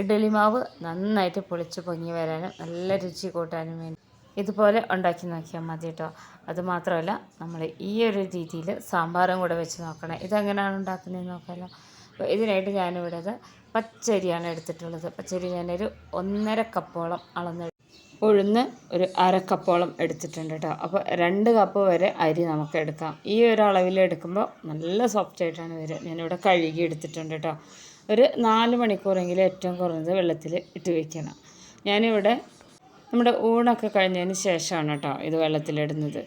ഇഡ്ഡലി മാവ് നന്നായിട്ട് പൊളിച്ച് പൊങ്ങി വരാനും നല്ല രുചി കൂട്ടാനും വേണ്ടി. ഇതുപോലെ ഉണ്ടാക്കി നോക്കിയാൽ മതി കേട്ടോ. അതുമാത്രമല്ല നമ്മൾ ഈ ഒരു രീതിയിൽ സാമ്പാറും കൂടെ വെച്ച് നോക്കണം. ഇതെങ്ങനെയാണ് ഉണ്ടാക്കുന്നത് നോക്കാമല്ലോ അപ്പോൾ ഇതിനായിട്ട് ഞാനിവിടെ അത് പച്ചരിയാണ് എടുത്തിട്ടുള്ളത്. പച്ചരി ഞാനൊരു ഒന്നര കപ്പോളം അളന്ന് ഉഴുന്ന് ഒരു അരക്കപ്പോളം കപ്പോളം എടുത്തിട്ടുണ്ട് കേട്ടോ. അപ്പോൾ രണ്ട് കപ്പ് വരെ അരി നമുക്ക് എടുക്കാം. ഈ ഒരു അളവിൽ എടുക്കുമ്പോൾ നല്ല സോഫ്റ്റ് ആയിട്ടാണ് വരിക. ഞാനിവിടെ കഴുകി എടുത്തിട്ടുണ്ട് കേട്ടോ. ഒരു നാല് മണിക്കൂറെങ്കിലും ഏറ്റവും കുറഞ്ഞത് വെള്ളത്തിൽ ഇട്ട് വയ്ക്കണം ഞാനിവിടെ നമ്മുടെ ഊണൊക്കെ കഴിഞ്ഞതിന് ശേഷമാണ് കേട്ടോ ഇത് വെള്ളത്തിലിടുന്നത്.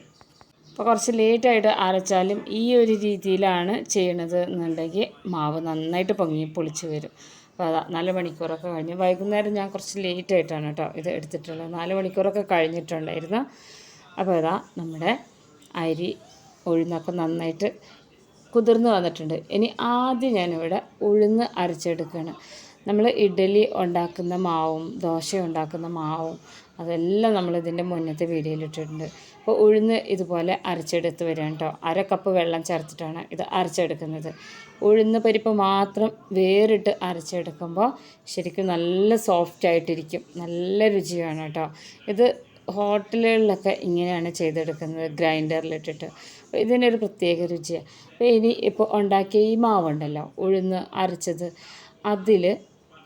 അപ്പോൾ കുറച്ച് ലേറ്റായിട്ട് അരച്ചാലും ഈ ഒരു രീതിയിലാണ് ചെയ്യണത് എന്നുണ്ടെങ്കിൽ മാവ് നന്നായിട്ട് പൊങ്ങി പൊളിച്ച് വരും. അപ്പോൾ അതാ നാല് മണിക്കൂറൊക്കെ കഴിഞ്ഞ് വൈകുന്നേരം ഞാൻ കുറച്ച് ലേറ്റായിട്ടാണ് കേട്ടോ ഇത് എടുത്തിട്ടുള്ളത്. നാല് മണിക്കൂറൊക്കെ കഴിഞ്ഞിട്ടുണ്ടായിരുന്നു. അപ്പോൾ ഇതാ നമ്മുടെ അരി ഉഴുന്നൊക്കെ നന്നായിട്ട് കുതിർന്ന് വന്നിട്ടുണ്ട്. ഇനി ആദ്യം ഞാനിവിടെ ഉഴുന്ന് അരച്ചെടുക്കുകയാണ്. നമ്മൾ ഇഡലി ഉണ്ടാക്കുന്ന മാവും ദോശ ഉണ്ടാക്കുന്ന മാവും അതെല്ലാം നമ്മൾ ഇതിന്റെ മുന്നത്തെ വീഡിയോയിൽ ഇട്ടിട്ടുണ്ട്. അപ്പോൾ ഉഴുന്ന് ഇതുപോലെ അരച്ചെടുത്ത് വരാം കേട്ടോ. അര കപ്പ് വെള്ളം ചേർത്തിട്ടാണ് ഇത് അരച്ചെടുക്കുന്നത്. ഉഴുന്ന് പരിപ്പ് മാത്രം വേറിട്ട് അരച്ചെടുക്കുമ്പോൾ ശരിക്കും നല്ല സോഫ്റ്റ് ആയിട്ടിരിക്കും. നല്ല രുചിയാണ് കേട്ടോ. ഇത് ഹോട്ടലുകളിലൊക്കെ ഇങ്ങനെയാണ് ചെയ്തെടുക്കുന്നത് ഗ്രൈൻഡറിലിട്ടിട്ട്. ഇതിനൊരു പ്രത്യേക രുചിയാണ് ഇനി ഇപ്പോൾ ഉണ്ടാക്കിയ ഈ മാവുണ്ടല്ലോ ഉഴുന്ന് അരച്ചത് അതിൽ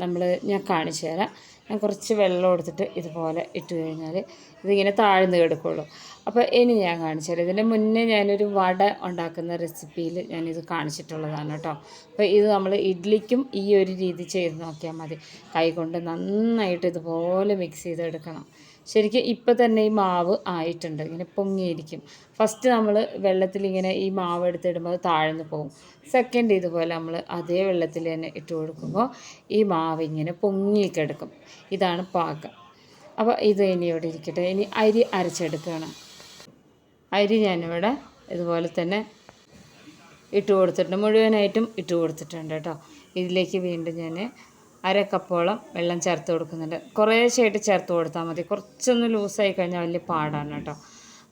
നമ്മൾ ഞാൻ കാണിച്ചു തരാം. ഞാൻ കുറച്ച് വെള്ളം എടുത്തിട്ട് ഇതുപോലെ ഇട്ട് കഴിഞ്ഞാൽ ഇതിങ്ങനെ താഴ്ന്നു കിടക്കുള്ളൂ. അപ്പോൾ ഇനി ഞാൻ കാണിച്ചു തരാം. ഇതിന്റെ മുന്നേ ഞാനൊരു വട ഉണ്ടാക്കുന്ന റെസിപ്പിയിൽ ഞാനിത് കാണിച്ചിട്ടുള്ളതാണ് കേട്ടോ. അപ്പോൾ ഇത് നമ്മൾ ഇഡ്ലിക്കും ഈ ഒരു രീതി ചെയ്ത് നോക്കിയാൽ മതി. കൈകൊണ്ട് നന്നായിട്ട് ഇതുപോലെ മിക്സ് ചെയ്തെടുക്കണം. ശരിക്കും ഇപ്പം തന്നെ ഈ മാവ് ആയിട്ടുണ്ട്. ഇങ്ങനെ പൊങ്ങിയിരിക്കും. ഫസ്റ്റ് നമ്മൾ വെള്ളത്തിൽ ഇങ്ങനെ ഈ മാവ് എടുത്തിടുമ്പോൾ താഴ്ന്നു പോകും. സെക്കൻഡ് ഇതുപോലെ നമ്മൾ അതേ വെള്ളത്തിൽ തന്നെ ഇട്ട് കൊടുക്കുമ്പോൾ ഈ മാവ് ഇങ്ങനെ പൊങ്ങി പൊങ്ങിക്കിടക്കും ഇതാണ് പാകം. അപ്പോൾ ഇത് ഇനി ഇവിടെ ഇരിക്കട്ടെ. ഇനി അരി അരച്ചെടുക്കുകയാണ്. അരി ഞാനിവിടെ ഇതുപോലെ തന്നെ ഇട്ട് കൊടുത്തിട്ടുണ്ട്. മുഴുവനായിട്ടും ഇട്ട് കൊടുത്തിട്ടുണ്ട് കേട്ടോ. ഇതിലേക്ക് വീണ്ടും ഞാൻ അര കപ്പോളം വെള്ളം ചേർത്ത് കൊടുക്കുന്നുണ്ട്. കുറേശ്ശായിട്ട് ചേർത്ത് കൊടുത്താൽ മതി. കുറച്ചൊന്ന് ലൂസായി കഴിഞ്ഞാൽ വലിയ പാടാണ് കേട്ടോ.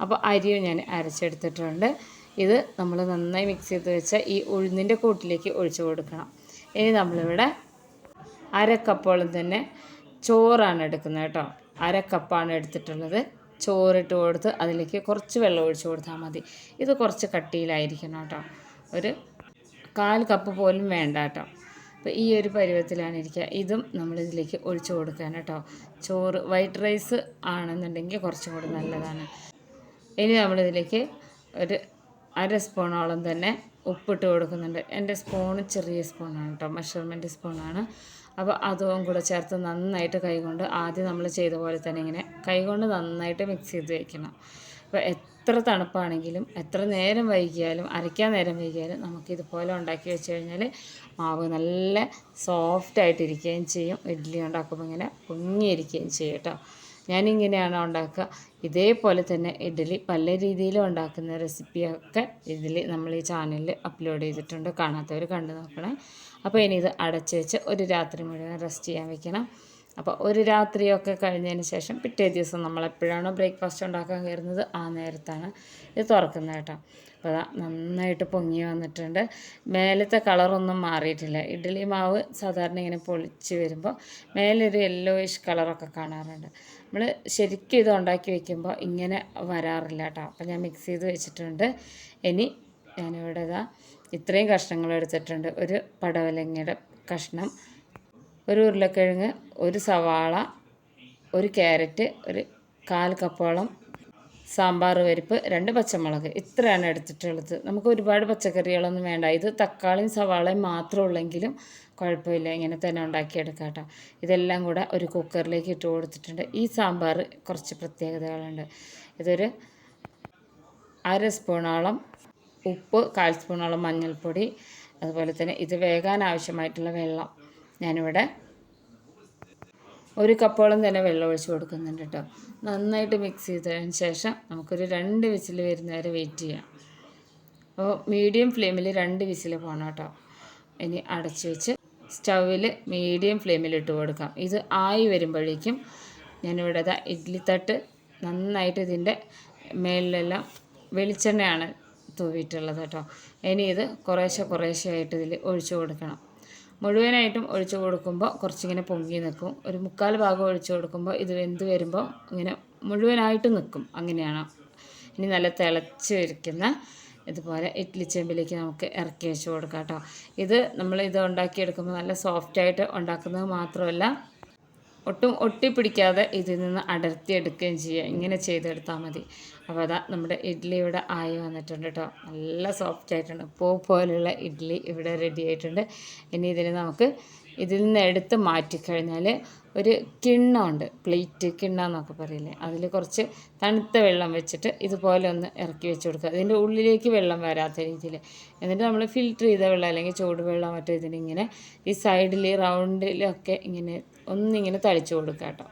അപ്പോൾ അരിയും ഞാൻ അരച്ചെടുത്തിട്ടുണ്ട്. ഇത് നമ്മൾ നന്നായി മിക്സ് ചെയ്ത് വെച്ച ഈ ഉഴുന്നിന്റെ കൂട്ടിലേക്ക് ഒഴിച്ചു കൊടുക്കണം. ഇനി നമ്മളിവിടെ അര കപ്പോളം തന്നെ ചോറാണ് എടുക്കുന്നത് കേട്ടോ. അര കപ്പാണ് എടുത്തിട്ടുള്ളത്. ചോറിട്ട് കൊടുത്ത് അതിലേക്ക് കുറച്ച് വെള്ളം ഒഴിച്ചു കൊടുത്താൽ മതി. ഇത് കുറച്ച് കട്ടിയിലായിരിക്കണം കേട്ടോ. ഒരു കാൽ കപ്പ് പോലും വേണ്ട കേട്ടോ. അപ്പോൾ ഈ ഒരു പരുവത്തിലാണ് ഇരിക്കുക. ഇതും നമ്മളിതിലേക്ക് ഒഴിച്ചു കൊടുക്കാൻ കേട്ടോ. ചോറ് വൈറ്റ് റൈസ് ആണെന്നുണ്ടെങ്കിൽ കുറച്ചും കൂടി നല്ലതാണ്. ഇനി നമ്മളിതിലേക്ക് ഒരു അര സ്പൂണോളം തന്നെ ഉപ്പിട്ട് കൊടുക്കുന്നുണ്ട്. എന്റെ സ്പൂണ് ചെറിയ സ്പൂണാണ് കേട്ടോ. മെഷർമെന്റ് സ്പൂണാണ്. അപ്പോൾ അതും കൂടെ ചേർത്ത് നന്നായിട്ട് കൈകൊണ്ട് ആദ്യം നമ്മൾ ചെയ്ത പോലെ തന്നെ ഇങ്ങനെ കൈകൊണ്ട് നന്നായിട്ട് മിക്സ് ചെയ്ത് വയ്ക്കണം അപ്പോൾ എത്ര തണുപ്പാണെങ്കിലും എത്ര നേരം വൈകിയാലും അരയ്ക്കാൻ നേരം വൈകിയാലും നമുക്കിതുപോലെ ഉണ്ടാക്കി വെച്ച് കഴിഞ്ഞാൽ മാവ് നല്ല സോഫ്റ്റ് ആയിട്ടിരിക്കുകയും ചെയ്യും. ഇഡ്ഡലി ഉണ്ടാക്കുമ്പോൾ ഇങ്ങനെ പൊങ്ങിയിരിക്കുകയും ചെയ്യും കേട്ടോ ഞാനിങ്ങനെയാണ് ഉണ്ടാക്കുക. ഇതേപോലെ തന്നെ ഇഡ്ഡലി പല രീതിയിലും ഉണ്ടാക്കുന്ന റെസിപ്പിയൊക്കെ ഇതിൽ നമ്മൾ ഈ ചാനലിൽ അപ്ലോഡ് ചെയ്തിട്ടുണ്ട്. കാണാത്തവർ കണ്ടു നോക്കണേ. അപ്പോൾ ഇനി ഇത് അടച്ച് വെച്ച് ഒരു രാത്രി മുഴുവൻ റെസ്റ്റ് ചെയ്യാൻ വെക്കണം. അപ്പോൾ ഒരു രാത്രിയൊക്കെ കഴിഞ്ഞതിന് ശേഷം പിറ്റേ ദിവസം നമ്മൾ എപ്പോഴാണോ ബ്രേക്ക്ഫാസ്റ്റ് ഉണ്ടാക്കാൻ കയറുന്നത് ആ നേരത്താണ് ഇത് തുറക്കുന്നത് കേട്ടോ. അപ്പോൾ അതാ നന്നായിട്ട് പൊങ്ങി വന്നിട്ടുണ്ട്. മേലത്തെ കളറൊന്നും മാറിയിട്ടില്ല. ഇഡ്ഡലി മാവ് സാധാരണ ഇങ്ങനെ പൊളിച്ച് വരുമ്പോൾ മേലൊരു യെല്ലോയിഷ് കളറൊക്കെ കാണാറുണ്ട്. നമ്മൾ ശരിക്കും ഇത് ഉണ്ടാക്കി വെക്കുമ്പോൾ ഇങ്ങനെ വരാറില്ല കേട്ടോ. അപ്പോൾ ഞാൻ മിക്സ് ചെയ്ത് വെച്ചിട്ടുണ്ട്. ഇനി ഞാനിവിടെ ഇതാ ഇത്രയും കഷ്ണങ്ങൾ എടുത്തിട്ടുണ്ട്. ഒരു പടവലങ്ങയുടെ കഷ്ണം. ഒരു ഉരുളക്കിഴങ്ങ് ഒരു സവാള ഒരു ക്യാരറ്റ് ഒരു കാൽ കപ്പോളം സാമ്പാർ പരിപ്പ് രണ്ട് പച്ചമുളക്. ഇത്രയാണ് എടുത്തിട്ടുള്ളത്. നമുക്ക് ഒരുപാട് പച്ചക്കറികളൊന്നും വേണ്ട. ഇത് തക്കാളിയും സവാളയും മാത്രം ഉള്ളെങ്കിലും കുഴപ്പമില്ല. ഇങ്ങനെ തന്നെ ഉണ്ടാക്കിയെടുക്കാം കേട്ടോ. ഇതെല്ലാം കൂടെ ഒരു കുക്കറിലേക്ക് ഇട്ട് കൊടുത്തിട്ടുണ്ട്. ഈ സാമ്പാർ കുറച്ച് പ്രത്യേകതകളുണ്ട്. ഇതൊരു അര സ്പൂണോളം ഉപ്പ് കാൽ സ്പൂണോളം മഞ്ഞൾപ്പൊടി അതുപോലെ തന്നെ ഇത് വേകാൻ ആവശ്യമായിട്ടുള്ള വെള്ളം. ഞാനിവിടെ ഒരു കപ്പോളം തന്നെ വെള്ളം ഒഴിച്ച് കൊടുക്കുന്നുണ്ട് കേട്ടോ. നന്നായിട്ട് മിക്സ് ചെയ്തതിന് ശേഷം നമുക്കൊരു രണ്ട് വിസിൽ വരുന്നവരെ വെയിറ്റ് ചെയ്യാം. അപ്പോൾ മീഡിയം ഫ്ലെയിമിൽ രണ്ട് വിസിൽ പോകണം കേട്ടോ. ഇനി അടച്ച് വെച്ച് സ്റ്റൗവിൽ മീഡിയം ഫ്ലെയിമിൽ ഇട്ട് കൊടുക്കാം. ഇത് ആയി വരുമ്പോഴേക്കും ഞാനിവിടെ ഇതാ ഇഡ്ഡലി തട്ട് നന്നായിട്ട് ഇതിന്റെ മേളിലെല്ലാം വെളിച്ചെണ്ണയാണ് തൂവിയിട്ടുള്ളത് കേട്ടോ. ഇനി ഇത് കുറേശ്ശെ കുറേശ്ശെ ആയിട്ട് ഇതിൽ ഒഴിച്ചു കൊടുക്കണം. മുഴുവനായിട്ടും ഒഴിച്ചു കൊടുക്കുമ്പോൾ കുറച്ചിങ്ങനെ പൊങ്ങി നിൽക്കും. ഒരു മുക്കാൽ ഭാഗം ഒഴിച്ചു കൊടുക്കുമ്പോൾ ഇത് വെന്ത് വരുമ്പോൾ ഇങ്ങനെ മുഴുവനായിട്ട് നിൽക്കും. അങ്ങനെയാണ് ഇനി നല്ല തിളച്ച് വരിക്കുന്ന ഇതുപോലെ ഇഡ്ഡലി ചെമ്പിലേക്ക് നമുക്ക് ഇറക്കി വെച്ച് കൊടുക്കാം കേട്ടോ. ഇത് നമ്മൾ ഇത് ഉണ്ടാക്കിയെടുക്കുമ്പോൾ നല്ല സോഫ്റ്റായിട്ട് ഉണ്ടാക്കുന്നത് മാത്രമല്ല ഒട്ടും ഒട്ടിപ്പിടിക്കാതെ ഇതിൽ നിന്ന് അടർത്തിയെടുക്കുകയും ചെയ്യുക. ഇങ്ങനെ ചെയ്തെടുത്താൽ മതി. അപ്പോൾ അതാ നമ്മുടെ ഇഡ്ഡലി ഇവിടെ ആയി വന്നിട്ടുണ്ട് കേട്ടോ. നല്ല സോഫ്റ്റ് ആയിട്ടുണ്ട്. പൂ പോലെയുള്ള ഇഡ്ഡലി ഇവിടെ റെഡി ആയിട്ടുണ്ട്. ഇനി ഇതിന് നമുക്ക് ഇതിൽ നിന്ന് എടുത്ത് മാറ്റിക്കഴിഞ്ഞാൽ ഒരു കിണ്ണമുണ്ട് പ്ലേറ്റ് കിണ്ണം എന്നൊക്കെ പറയില്ലേ. അതിൽ കുറച്ച് തണുത്ത വെള്ളം വെച്ചിട്ട് ഇതുപോലെ ഒന്ന് ഇറക്കി വെച്ച് കൊടുക്കുക. അതിന്റെ ഉള്ളിലേക്ക് വെള്ളം വരാത്ത രീതിയിൽ. എന്നിട്ട് നമ്മൾ ഫിൽറ്റർ ചെയ്ത വെള്ളം അല്ലെങ്കിൽ ചൂടുവെള്ളം മറ്റോ ഇതിനിങ്ങനെ ഈ സൈഡിൽ റൗണ്ടിലൊക്കെ ഇങ്ങനെ ഒന്നിങ്ങനെ തളിച്ചു കൊടുക്കുക കേട്ടോ.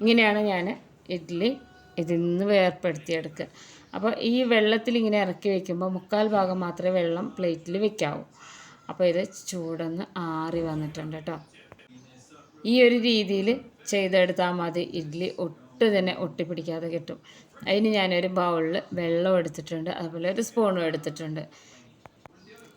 ഇങ്ങനെയാണ് ഞാൻ ഇഡ്ഡലി ഇതിൽ നിന്ന് വേർപ്പെടുത്തിയെടുക്കുക. അപ്പോൾ ഈ വെള്ളത്തിൽ ഇങ്ങനെ ഇറക്കി വെക്കുമ്പോൾ മുക്കാൽ ഭാഗം മാത്രമേ വെള്ളം പ്ലേറ്റിൽ വെക്കാവൂ. അപ്പോൾ ഇത് ചൂടൊന്ന് ആറി വന്നിട്ടുണ്ട് കേട്ടോ. ഈ ഒരു രീതിയിൽ ചെയ്തെടുത്താൽ മതി. ഇഡ്ഡലി ഒട്ട് തന്നെ ഒട്ടിപ്പിടിക്കാതെ കിട്ടും. അതിന് ഞാനൊരു ബൗളിൽ വെള്ളം എടുത്തിട്ടുണ്ട്. അതുപോലെ ഒരു സ്പൂണും എടുത്തിട്ടുണ്ട്.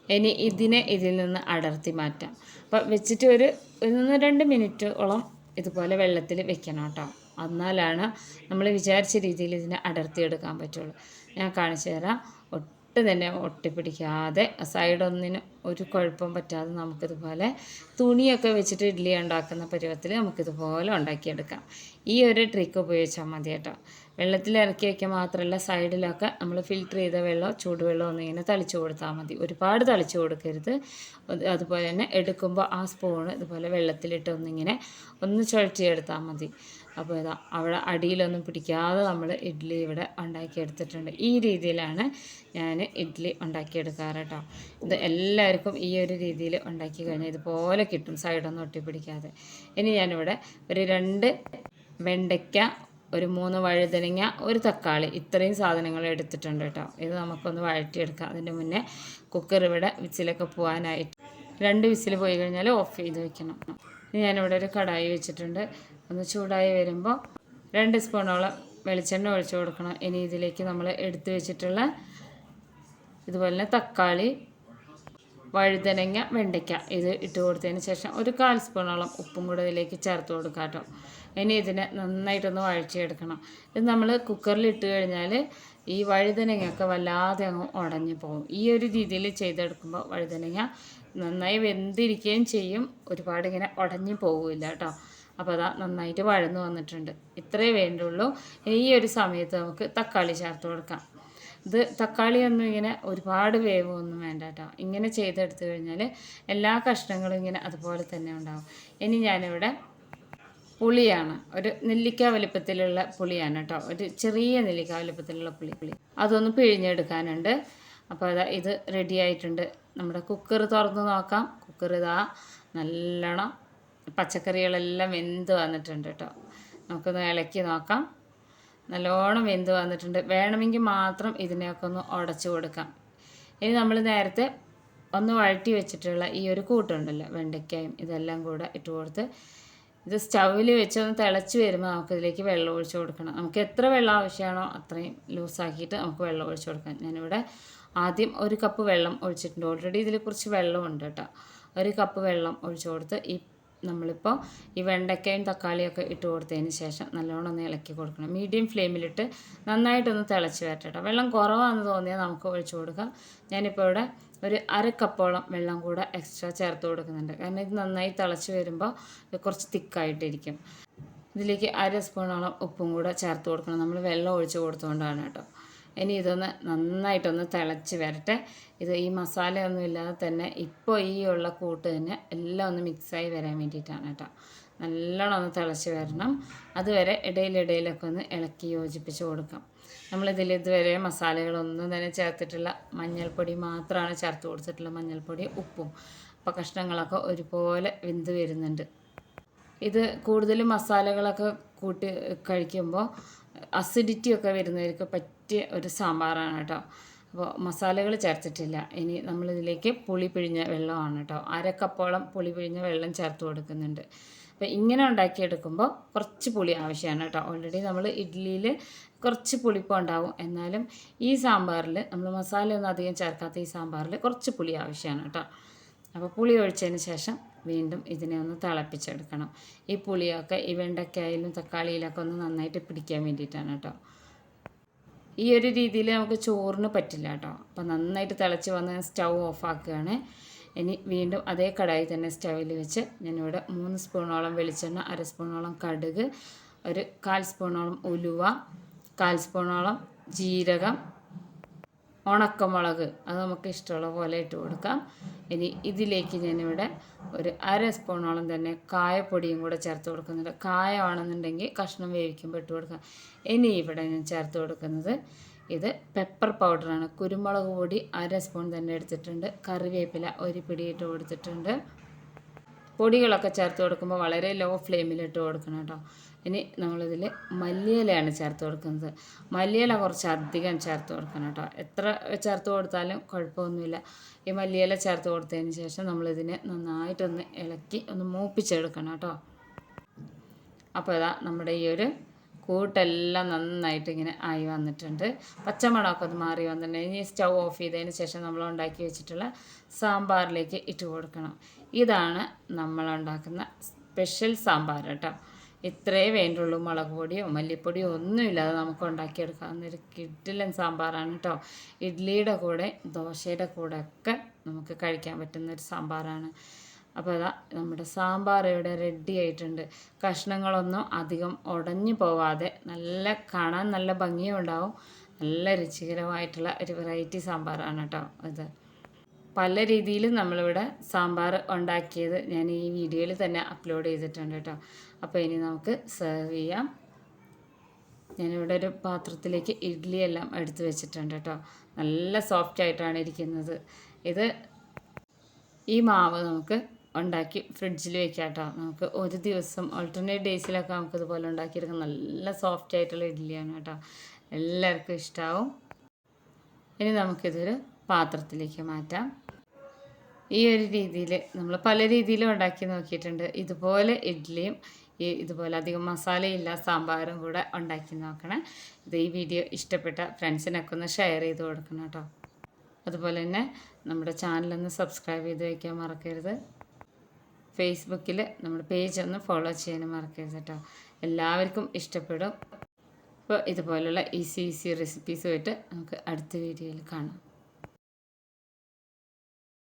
ഇനി ഇതിനെ ഇതിൽ നിന്ന് അടർത്തി മാറ്റാം. അപ്പം വെച്ചിട്ട് ഒരു ഒന്ന് രണ്ട് മിനിറ്റ് മിനിറ്റോളം ഇതുപോലെ വെള്ളത്തിൽ വെക്കണം കേട്ടോ. എന്നാലാണ് നമ്മൾ വിചാരിച്ച രീതിയിൽ ഇതിനെ അടർത്തിയെടുക്കാൻ പറ്റുള്ളൂ. ഞാൻ കാണിച്ചു തരാം. ഒട്ടും തന്നെ ഒട്ടിപ്പിടിക്കാതെ സൈഡൊന്നിന് ഒരു കുഴപ്പം പറ്റാതെ നമുക്കിതുപോലെ തുണിയൊക്കെ വെച്ചിട്ട് ഇഡ്ഡലി ഉണ്ടാക്കുന്ന പരുവത്തിൽ നമുക്കിതുപോലെ ഉണ്ടാക്കിയെടുക്കാം. ഈ ഒരു ട്രിക്ക് ഉപയോഗിച്ചാൽ മതി കേട്ടോ. വെള്ളത്തിൽ ഇറക്കി വയ്ക്കുക മാത്രമല്ല സൈഡിലൊക്കെ നമ്മൾ ഫിൽറ്റർ ചെയ്ത വെള്ളം ചൂടുവെള്ളം ഒന്നിങ്ങനെ തളിച്ചു കൊടുത്താൽ മതി. ഒരുപാട് തളിച്ചു കൊടുക്കരുത്. അതുപോലെ തന്നെ എടുക്കുമ്പോൾ ആ സ്പൂണ് ഇതുപോലെ വെള്ളത്തിലിട്ട് ഒന്നിങ്ങനെ ഒന്ന് ചുഴറ്റിയെടുത്താൽ മതി. അപ്പോൾ ഇതാ അവിടെ അടിയിലൊന്നും പിടിക്കാതെ നമ്മൾ ഇഡ്ഡലി ഇവിടെ ഉണ്ടാക്കിയെടുത്തിട്ടുണ്ട്. ഈ രീതിയിലാണ് ഞാൻ ഇഡ്ഡലി ഉണ്ടാക്കിയെടുക്കാറ് കേട്ടോ. ഇത് എല്ലാവർക്കും ഈ ഒരു രീതിയിൽ ഉണ്ടാക്കി കഴിഞ്ഞാൽ ഇതുപോലെ കിട്ടും സൈഡൊന്നും ഒട്ടിപ്പിടിക്കാതെ. ഇനി ഞാനിവിടെ ഒരു രണ്ട് വെണ്ടയ്ക്ക ഒരു മൂന്ന് വഴുതനങ്ങ ഒരു തക്കാളി ഇത്രയും സാധനങ്ങൾ എടുത്തിട്ടുണ്ട് കേട്ടോ. ഇത് നമുക്കൊന്ന് വഴറ്റിയെടുക്കാം. അതിന്റെ മുന്നേ കുക്കർ ഇവിടെ വിസിലൊക്കെ പോകാനായിട്ട് രണ്ട് വിസിൽ പോയി കഴിഞ്ഞാൽ ഓഫ് ചെയ്ത് വെക്കണം. ഞാനിവിടെ ഒരു കടായി വെച്ചിട്ടുണ്ട്. ഒന്ന് ചൂടായി വരുമ്പോൾ രണ്ട് സ്പൂണോളം വെളിച്ചെണ്ണ ഒഴിച്ചു കൊടുക്കണം. ഇനി ഇതിലേക്ക് നമ്മൾ എടുത്തു വെച്ചിട്ടുള്ള ഇതുപോലെ തന്നെ തക്കാളി വഴുതനങ്ങ വെണ്ടയ്ക്ക ഇത് ഇട്ട് കൊടുത്തതിന് ശേഷം ഒരു കാൽ സ്പൂണോളം ഉപ്പും കൂടെ ഇതിലേക്ക് ചേർത്ത് കൊടുക്കാം കേട്ടോ. ഇനി ഇതിനെ നന്നായിട്ടൊന്ന് വഴിച്ചെടുക്കണം ഇത് നമ്മൾ കുക്കറിൽ ഇട്ട് കഴിഞ്ഞാൽ ഈ വഴുതനങ്ങയൊക്കെ വല്ലാതെ അങ്ങ് ഉടഞ്ഞു പോകും. ഈ ഒരു രീതിയിൽ ചെയ്തെടുക്കുമ്പോൾ വഴുതനങ്ങ നന്നായി വെന്തിരിക്കുകയും ചെയ്യും. ഒരുപാട് ഇങ്ങനെ ഉടഞ്ഞു പോകില്ല കേട്ടോ അപ്പോൾ അതാ നന്നായിട്ട് വഴന്നു വന്നിട്ടുണ്ട്. ഇത്രയേ വേണ്ടുള്ളൂ. ഈ ഒരു സമയത്ത് നമുക്ക് തക്കാളി ചേർത്ത് കൊടുക്കാം. ഇത് തക്കാളിയൊന്നും ഇങ്ങനെ ഒരുപാട് വേവൊന്നും വേണ്ട കേട്ടോ ഇങ്ങനെ ചെയ്തെടുത്തു കഴിഞ്ഞാൽ എല്ലാ കഷ്ണങ്ങളും ഇങ്ങനെ അതുപോലെ തന്നെ ഉണ്ടാവും. ഇനി ഞാനിവിടെ പുളിയാണ്. ഒരു നെല്ലിക്ക വലിപ്പത്തിലുള്ള പുളിയാണ് കേട്ടോ ഒരു ചെറിയ നെല്ലിക്ക വലിപ്പത്തിലുള്ള പുളി. പുളി. അതൊന്ന് പിഴിഞ്ഞെടുക്കാനുണ്ട്. അപ്പോൾ അതാ ഇത് റെഡി ആയിട്ടുണ്ട്. നമ്മുടെ കുക്കർ തുറന്ന് നോക്കാം. കുക്കർ ഇതാ നല്ലോണം പച്ചക്കറികളെല്ലാം വെന്ത് വന്നിട്ടുണ്ട് കേട്ടോ നമുക്കൊന്ന് ഇളക്കി നോക്കാം. നല്ലോണം വെന്ത് വന്നിട്ടുണ്ട്. വേണമെങ്കിൽ മാത്രം ഇതിനെയൊക്കെ ഒന്ന് ഉടച്ചു കൊടുക്കാം. ഇനി നമ്മൾ നേരത്തെ ഒന്ന് വഴറ്റി വെച്ചിട്ടുള്ള ഈ ഒരു കൂട്ടുണ്ടല്ലോ വെണ്ടയ്ക്കയും ഇതെല്ലാം കൂടെ ഇട്ട് കൊടുത്ത് ഇത് സ്റ്റൗവിൽ വെച്ചൊന്ന് തിളച്ച് വരുമ്പോൾ നമുക്കിതിലേക്ക് വെള്ളം ഒഴിച്ച് കൊടുക്കണം. നമുക്ക് എത്ര വെള്ളം ആവശ്യമാണോ അത്രയും ലൂസാക്കിയിട്ട് നമുക്ക് വെള്ളം ഒഴിച്ച് കൊടുക്കാം. ഞാനിവിടെ ആദ്യം ഒരു കപ്പ് വെള്ളം ഒഴിച്ചിട്ടുണ്ട്. ഓൾറെഡി ഇതിൽ കുറച്ച് വെള്ളമുണ്ട് കേട്ടോ. ഒരു കപ്പ് വെള്ളം ഒഴിച്ച് കൊടുത്ത് ഈ നമ്മളിപ്പോൾ ഈ വെണ്ടയ്ക്കയും തക്കാളിയൊക്കെ ഇട്ട് കൊടുത്തതിന് ശേഷം നല്ലോണം ഒന്ന് ഇളക്കി കൊടുക്കണം. മീഡിയം ഫ്ലെയിമിലിട്ട് നന്നായിട്ടൊന്ന് തിളച്ച് വരട്ടെ വെള്ളം കുറവാണെന്ന് തോന്നിയാൽ നമുക്ക് ഒഴിച്ചു കൊടുക്കാം. ഞാനിപ്പോൾ ഇവിടെ ഒരു അര കപ്പോളം വെള്ളം കൂടെ എക്സ്ട്രാ ചേർത്ത് കൊടുക്കുന്നുണ്ട്. കാരണം ഇത് നന്നായി തിളച്ച് വരുമ്പോൾ ഇത് കുറച്ച് തിക്കായിട്ടിരിക്കും. ഇതിലേക്ക് അര സ്പൂണോളം ഉപ്പും കൂടെ ചേർത്ത് കൊടുക്കണം. നമ്മൾ വെള്ളം ഒഴിച്ച് കൊടുത്തുകൊണ്ടാണ് കേട്ടോ. ഇനി ഇതൊന്ന് നന്നായിട്ടൊന്ന് തിളച്ച് വരട്ടെ. ഇത് ഈ മസാലയൊന്നും ഇല്ലാതെ തന്നെ ഇപ്പോൾ ഈ ഉള്ള കൂട്ട് തന്നെ എല്ലാം ഒന്ന് മിക്സായി വരാൻ വേണ്ടിയിട്ടാണ് കേട്ടോ. നല്ലോണം ഒന്ന് തിളച്ച് വരണം. അതുവരെ ഇടയിലിടയിലൊക്കെ ഒന്ന് ഇളക്കി യോജിപ്പിച്ച് കൊടുക്കാം. നമ്മളിതിൽ ഇതുവരെ മസാലകളൊന്നും തന്നെ ചേർത്തിട്ടില്ല. മഞ്ഞൾപ്പൊടി മാത്രമാണ് ചേർത്ത് കൊടുത്തിട്ടുള്ള മഞ്ഞൾപ്പൊടി ഉപ്പും അപ്പോൾ കഷ്ണങ്ങളൊക്കെ ഒരുപോലെ വെന്ത് വരുന്നുണ്ട്. ഇത് കൂടുതലും മസാലകളൊക്കെ കൂട്ടി കഴിക്കുമ്പോൾ അസിഡിറ്റി ഒക്കെ വരുന്നവർക്ക് പറ്റിയ ഒരു സാമ്പാറാണ് കേട്ടോ. അപ്പോൾ മസാലകൾ ചേർത്തിട്ടില്ല. ഇനി നമ്മളിതിലേക്ക് പുളി പിഴിഞ്ഞ വെള്ളമാണ് കേട്ടോ. അരക്കപ്പോളം കപ്പോളം പുളി പിഴിഞ്ഞ വെള്ളം ചേർത്ത് കൊടുക്കുന്നുണ്ട്. അപ്പോൾ ഇങ്ങനെ ഉണ്ടാക്കിയെടുക്കുമ്പോൾ കുറച്ച് പുളി ആവശ്യമാണ് കേട്ടോ. ഓൾറെഡി നമ്മൾ ഇഡ്ഡലിയിൽ കുറച്ച് പുളിപ്പുണ്ടാവും എന്നാലും ഈ സാമ്പാറിൽ നമ്മൾ മസാല ഒന്നും അധികം ചേർക്കാത്ത ഈ സാമ്പാറിൽ കുറച്ച് പുളി ആവശ്യമാണ് കേട്ടോ. അപ്പോൾ പുളി ഒഴിച്ചതിന് ശേഷം വീണ്ടും ഇതിനെ ഒന്ന് തിളപ്പിച്ചെടുക്കണം. ഈ പുളിയൊക്കെ ഈ വെണ്ടയ്ക്കായാലും തക്കാളിയിലൊക്കെ ഒന്ന് നന്നായിട്ട് പിടിക്കാൻ വേണ്ടിയിട്ടാണ് കേട്ടോ. ഈ ഒരു രീതിയിൽ നമുക്ക് ചോറിന് പറ്റില്ല കേട്ടോ. അപ്പോൾ നന്നായിട്ട് തിളച്ച് വന്ന് സ്റ്റൗ ഓഫാക്കുകയാണ് ഇനി വീണ്ടും അതേ കടായി തന്നെ സ്റ്റൗവിൽ വെച്ച് ഞാനിവിടെ മൂന്ന് സ്പൂണോളം വെളിച്ചെണ്ണ അര സ്പൂണോളം കടുക് ഒരു കാൽ സ്പൂണോളം ഉലുവ കാൽ സ്പൂണോളം ജീരകം ഉണക്കമുളക് അത് നമുക്ക് ഇഷ്ടമുള്ള പോലെ ഇട്ട് കൊടുക്കാം. ഇനി ഇതിലേക്ക് ഞാനിവിടെ ഒരു അര സ്പൂണോളം തന്നെ കായപ്പൊടിയും കൂടെ ചേർത്ത് കൊടുക്കുന്നുണ്ട്. കായമാണെന്നുണ്ടെങ്കിൽ കഷ്ണം വേവിക്കുമ്പോൾ ഇട്ട് കൊടുക്കാം. ഇനി ഇവിടെ ഞാൻ ചേർത്ത് കൊടുക്കുന്നത് ഇത് പെപ്പർ പൗഡറാണ് കുരുമുളക് പൊടി അര സ്പൂൺ തന്നെ എടുത്തിട്ടുണ്ട്. കറിവേപ്പില ഒരു പിടി കൊടുത്തിട്ടുണ്ട്. പൊടികളൊക്കെ ചേർത്ത് കൊടുക്കുമ്പോൾ വളരെ ലോ ഫ്ലെയിമിലിട്ട് കൊടുക്കണം കേട്ടോ. ഇനി നമ്മളിതിൽ മല്ലിയിലയാണ് ചേർത്ത് കൊടുക്കുന്നത്. മല്ലിയില കുറച്ച് അധികം ചേർത്ത് കൊടുക്കണം കേട്ടോ. എത്ര ചേർത്ത് കൊടുത്താലും കുഴപ്പമൊന്നുമില്ല. ഈ മല്ലിയില ചേർത്ത് കൊടുത്തതിന് ശേഷം നമ്മളിതിനെ നന്നായിട്ടൊന്ന് ഇളക്കി ഒന്ന് മൂപ്പിച്ചെടുക്കണം കേട്ടോ. അപ്പോൾ ഇതാ നമ്മുടെ ഈ ഒരു കൂട്ടെല്ലാം നന്നായിട്ട് ഇങ്ങനെ ആയി വന്നിട്ടുണ്ട്. പച്ചമണമൊക്കെ ഒന്ന് മാറി വന്നിട്ടുണ്ട്. ഇനി സ്റ്റൗ ഓഫ് ചെയ്തതിന് ശേഷം നമ്മൾ ഉണ്ടാക്കി വെച്ചിട്ടുള്ള സാമ്പാറിലേക്ക് ഇട്ട് കൊടുക്കണം. ഇതാണ് നമ്മൾ ഉണ്ടാക്കുന്ന സ്പെഷ്യൽ സാമ്പാർ കേട്ടോ. ഇത്രേ വേണ്ടുള്ളൂ. മുളക് പൊടിയോ മല്ലിപ്പൊടിയോ ഒന്നുമില്ലാതെ നമുക്ക് ഉണ്ടാക്കിയെടുക്കാവുന്ന ഒരു കിഡിലൻ സാമ്പാറാണ് കേട്ടോ. ഇഡ്ഡലിയുടെ കൂടെ ദോശയുടെ കൂടെ ഒക്കെ നമുക്ക് കഴിക്കാൻ പറ്റുന്ന ഒരു സാമ്പാറാണ്. അപ്പോൾ അതാ നമ്മുടെ സാമ്പാർ ഇവിടെ റെഡി ആയിട്ടുണ്ട്. കഷ്ണങ്ങളൊന്നും അധികം ഉടഞ്ഞു പോവാതെ നല്ല കാണാൻ നല്ല ഭംഗിയും ഉണ്ടാവും. നല്ല രുചികരമായിട്ടുള്ള ഒരു വെറൈറ്റി സാമ്പാറാണ് കേട്ടോ ഇത്. പല രീതിയിലും നമ്മളിവിടെ സാമ്പാർ ഉണ്ടാക്കിയത് ഞാൻ ഈ വീഡിയോയിൽ തന്നെ അപ്ലോഡ് ചെയ്തിട്ടുണ്ട് കേട്ടോ. അപ്പോൾ ഇനി നമുക്ക് സെർവ് ചെയ്യാം. ഞാനിവിടെ ഒരു പാത്രത്തിലേക്ക് ഇഡ്ഡലി എല്ലാം എടുത്തു വെച്ചിട്ടുണ്ട് കേട്ടോ. നല്ല സോഫ്റ്റ് ആയിട്ടാണ് ഇരിക്കുന്നത്. ഇത് ഈ മാവ് നമുക്ക് ഉണ്ടാക്കി ഫ്രിഡ്ജിൽ വെക്കാം കേട്ടോ നമുക്ക് ഒരു ദിവസം ഓൾട്ടർനേറ്റ് ഡേയ്സിലൊക്കെ നമുക്ക് ഇതുപോലെ ഉണ്ടാക്കിയെടുക്കാം നല്ല സോഫ്റ്റ് ആയിട്ടുള്ള ഇഡ്ഡലിയാണ് കേട്ടോ. എല്ലാവർക്കും ഇഷ്ടമാവും ഇനി നമുക്കിതൊരു പാത്രത്തിലേക്ക് മാറ്റാം. ഈ ഒരു രീതിയിൽ നമ്മൾ പല രീതിയിലും ഉണ്ടാക്കി നോക്കിയിട്ടുണ്ട്. ഇതുപോലെ ഇഡ്ഡലിയും ഈ ഇതുപോലെ അധികം മസാലയില്ല സാമ്പാറും കൂടെ ഉണ്ടാക്കി നോക്കണേ. ഇത് ഈ വീഡിയോ ഇഷ്ടപ്പെട്ട ഫ്രണ്ട്സിനൊക്കെ ഒന്ന് ഷെയർ ചെയ്ത് കൊടുക്കണം കേട്ടോ. അതുപോലെ തന്നെ നമ്മുടെ ചാനലൊന്ന് സബ്സ്ക്രൈബ് ചെയ്ത് വയ്ക്കാൻ മറക്കരുത്. ഫേസ്ബുക്കിൽ നമ്മുടെ പേജ് ഒന്ന് ഫോളോ ചെയ്യാനും മറക്കരുത് കേട്ടോ. എല്ലാവർക്കും ഇഷ്ടപ്പെടും. അപ്പോൾ ഇതുപോലുള്ള ഈസി ഈസി റെസിപ്പീസുമായിട്ട് നമുക്ക് അടുത്ത വീഡിയോയിൽ കാണാം.